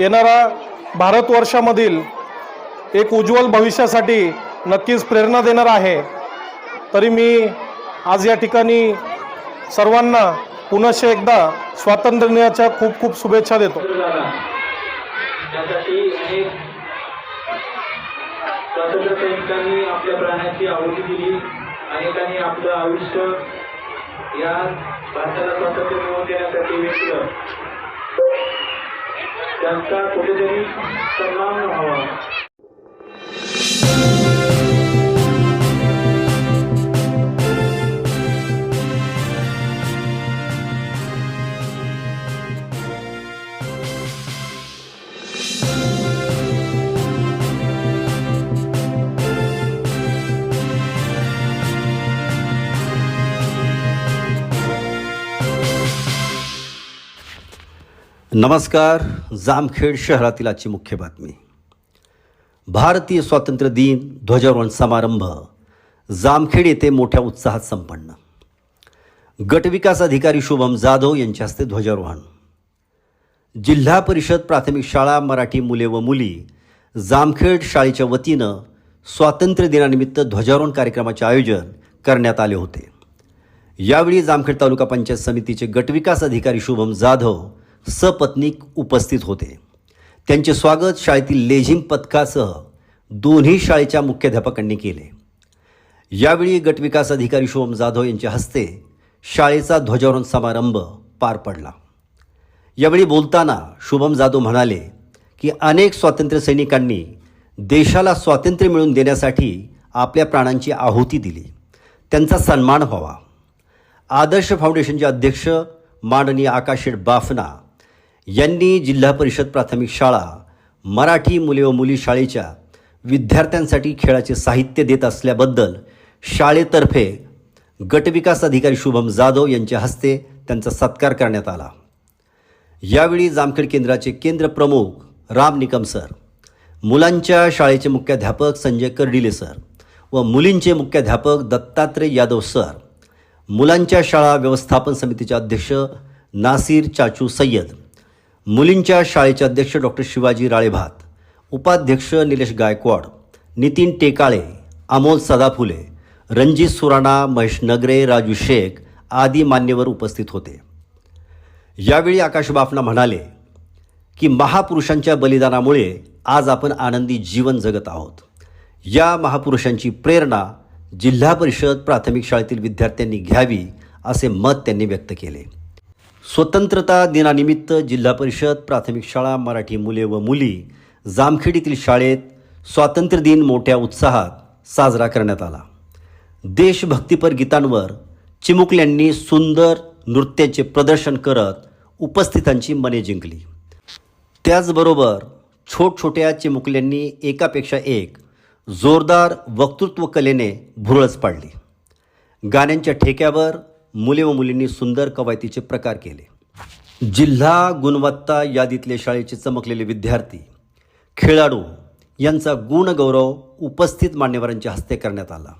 येणारा भारतवर्षामधील एक उज्ज्वल भविष्यासाठी नक्कीच प्रेरणा देणार आहे. तरी मी आज या ठिकाणी सर्वांना पुनश्च एकदा स्वातंत्र्य दिनाच्या खूप खूप शुभेच्छा देतो. सुरू आपल्या प्राणाची आहुती दिली. अनेकांनी आपलं आयुष्य या भारताला स्वातंत्र्य मिळवून देण्यासाठी वेचलं त्यांचा कुठेतरी सन्मान व्हावा नमस्कार जामखेड शहरातील आजची मुख्य बातमी. भारतीय स्वातंत्र्य दिन ध्वजारोहण समारंभ जामखेड येथे मोठ्या उत्साहात संपन्न. गटविकास अधिकारी शुभम जाधव यांच्या हस्ते ध्वजारोहण. जिल्हा परिषद प्राथमिक शाळा मराठी मुले व मुली जामखेड शाळेच्या वतीनं स्वातंत्र्य दिनानिमित्त ध्वजारोहण कार्यक्रमाचे आयोजन करण्यात आले होते. यावेळी जामखेड तालुका पंचायत समितीचे गटविकास अधिकारी शुभम जाधव सपत्नीक उपस्थित होते. त्यांचे स्वागत शाळेतील लेझिम पथकासह दोन्ही शाळेच्या मुख्याध्यापकांनी केले. यावेळी गटविकास अधिकारी शुभम जाधव यांच्या हस्ते शाळेचा ध्वजारोहण समारंभ पार पडला. यावेळी बोलताना शुभम जाधव म्हणाले की अनेक स्वातंत्र्य सैनिकांनी देशाला स्वातंत्र्य मिळवून देण्यासाठी आपल्या प्राणांची आहुती दिली. त्यांचा सन्मान व्हावा. आदर्श फाउंडेशनचे अध्यक्ष माननीय आकाशेड बाफना यांनी जिल्हा परिषद प्राथमिक शाळा मराठी मुले व मुली शाळेच्या विद्यार्थ्यांसाठी खेळाचे साहित्य देत असल्याबद्दल शाळेतर्फे गटविकास अधिकारी शुभम जाधव यांच्या हस्ते त्यांचा सत्कार करण्यात आला. यावेळी जामखेड केंद्राचे केंद्र प्रमुख राम निकम सर मुलांच्या शाळेचे मुख्याध्यापक संजय कर्डिले सर व मुलींचे मुख्याध्यापक दत्तात्रय यादव सर मुलांच्या शाळा व्यवस्थापन समितीचे अध्यक्ष नासिर चाचू सय्यद मुलींच्या शाळेचे अध्यक्ष डॉक्टर शिवाजी राळेभात उपाध्यक्ष निलेश गायकवाड नितीन टेकाळे अमोल सदाफुले रणजित सुराणा महेश नगरे राजू शेख आदी मान्यवर उपस्थित होते. यावेळी आकाश बाफना म्हणाले की महापुरुषांच्या बलिदानामुळे आज आपण आनंदी जीवन जगत आहोत. या महापुरुषांची प्रेरणा जिल्हा परिषद प्राथमिक शाळेतील विद्यार्थ्यांनी घ्यावी असे मत त्यांनी व्यक्त केले. स्वतंत्रता दिनानिमित्त जिल्हा परिषद प्राथमिक शाळा मराठी मुले व मुली जामखेडीतील शाळेत स्वातंत्र्य दिन मोठ्या उत्साहात साजरा करण्यात आला. देशभक्तीपर गीतांवर चिमुकल्यांनी सुंदर नृत्याचे प्रदर्शन करत उपस्थितांची मने जिंकली. त्याचबरोबर छोटछोट्या चिमुकल्यांनी एकापेक्षा एक जोरदार वक्तृत्व कलेने भुरळच पाडली. गाण्यांच्या ठेक्यावर मुले व मुलींनी सुंदर कवायतीचे प्रकार केले. जिल्हा गुणवत्ता यादीतले शाळेचे चमकलेले विद्यार्थी खेळाडू यांचा गुणगौरव उपस्थित मान्यवरांच्या हस्ते करण्यात आला.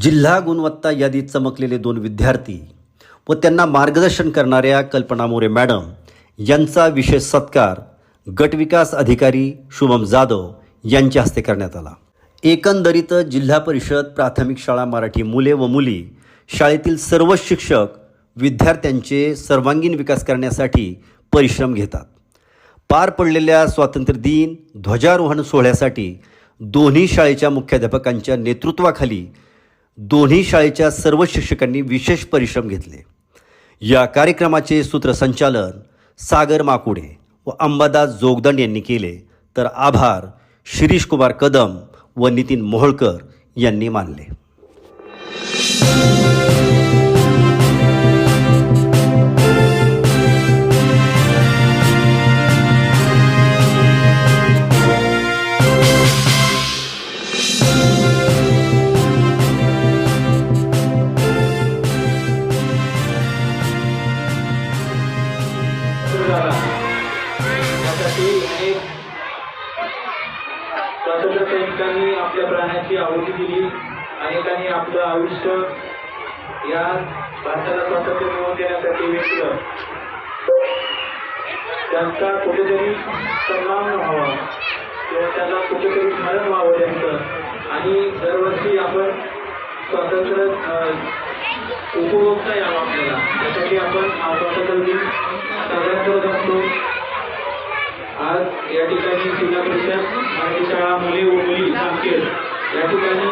जिल्हा गुणवत्ता यादीत चमकलेले दोन विद्यार्थी व त्यांना मार्गदर्शन करणाऱ्या कल्पना मोरे मॅडम यांचा विशेष सत्कार गटविकास अधिकारी शुभम जाधव यांच्या हस्ते करण्यात आला. एकंदरीत जिल्हा परिषद प्राथमिक शाळा मराठी मुले व मुली शाळेतील सर्व शिक्षक विद्यार्थ्यांचे सर्वांगीण विकास करण्यासाठी परिश्रम घेतात. पार पडलेल्या स्वातंत्र्य दिन ध्वजारोहण सोहळ्यासाठी दोन्ही शाळेच्या मुख्याध्यापकांच्या नेतृत्वाखाली दोन्ही शाळेच्या सर्व शिक्षकांनी विशेष परिश्रम घेतले. या कार्यक्रमाचे सूत्रसंचालन सागर माकुडे व अंबादास जोगदंड यांनी केले. तर आभार शिरीष कुमार कदम व नितीन मोहोळकर यांनी मानले. स्वातंत्र्य सैनिकांनी आपल्या प्राण्याची आहुती दिली. अनेकांनी आपलं आयुष्य या भारताला स्वातंत्र्य मिळवून देण्यासाठी वेचलं. त्यांचा कुठेतरी सन्मान किंवा त्यांना कुठेतरी स्मरण व्हावं त्यांचं. आणि दरवर्षी आपण स्वातंत्र्य उपभोगता यावं आपल्याला. त्यासाठी आपण हा स्वातंत्र्य दिन साजरा करत असतो. आज या ठिकाणी जिल्हा परिषद मराठी शाळा मुले व मुली सांगतील या ठिकाणी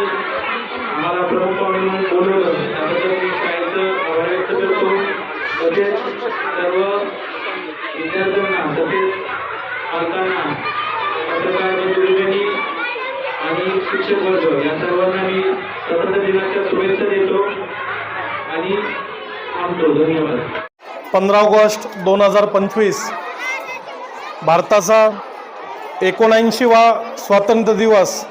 शिक्षक वर्ग या सर्वांना मी स्वतंत्र दिनाच्या शुभेच्छा देतो आणि थांबतो. धन्यवाद. पंधरा ऑगस्ट दोन हजार पंचवीस भारताचा एकोणऐंशीवा स्वातंत्र्य दिवस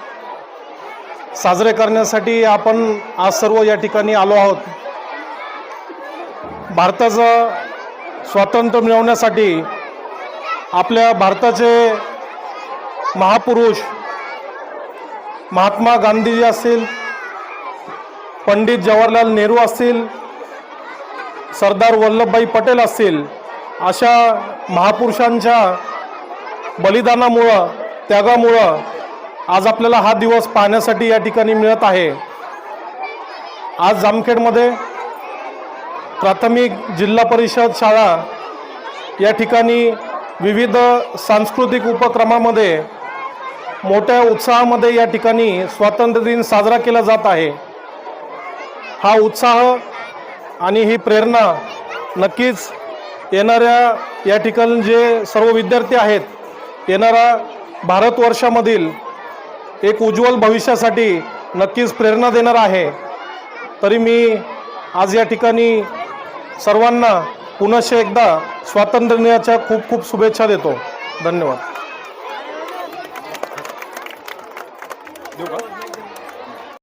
साजरे करण्यासाठी आपण आज सर्व या ठिकाणी आलो आहोत. भारताचं स्वातंत्र्य मिळवण्यासाठी आपल्या भारताचे महापुरुष महात्मा गांधीजी असतील पंडित जवाहरलाल नेहरू असतील सरदार वल्लभभाई पटेल असतील अशा महापुरुषांच्या बलिदानामुळं त्यागामुळं आज आपल्याला हा दिवस पाहण्यासाठी या ठिकाणी मिळत आहे. आज जामखेडमध्ये प्राथमिक जिल्हा परिषद शाळा या ठिकाणी विविध सांस्कृतिक उपक्रमामध्ये मोठ्या उत्साहामध्ये या ठिकाणी स्वातंत्र्य दिन साजरा केला जात आहे. हा उत्साह आणि ही प्रेरणा नक्कीच येणाऱ्या या ठिकाणी जे सर्व विद्यार्थी आहेत येणाऱ्या भारतवर्षामधील एक उज्ज्वल भविष्यासाठी नक्कीच प्रेरणा देणार आहे. तरी मी आज या ठिकाणी सर्वांना पुनश्च एकदा स्वातंत्र्य दिनाच्या खूप खूप शुभेच्छा देतो. धन्यवाद. Dobra.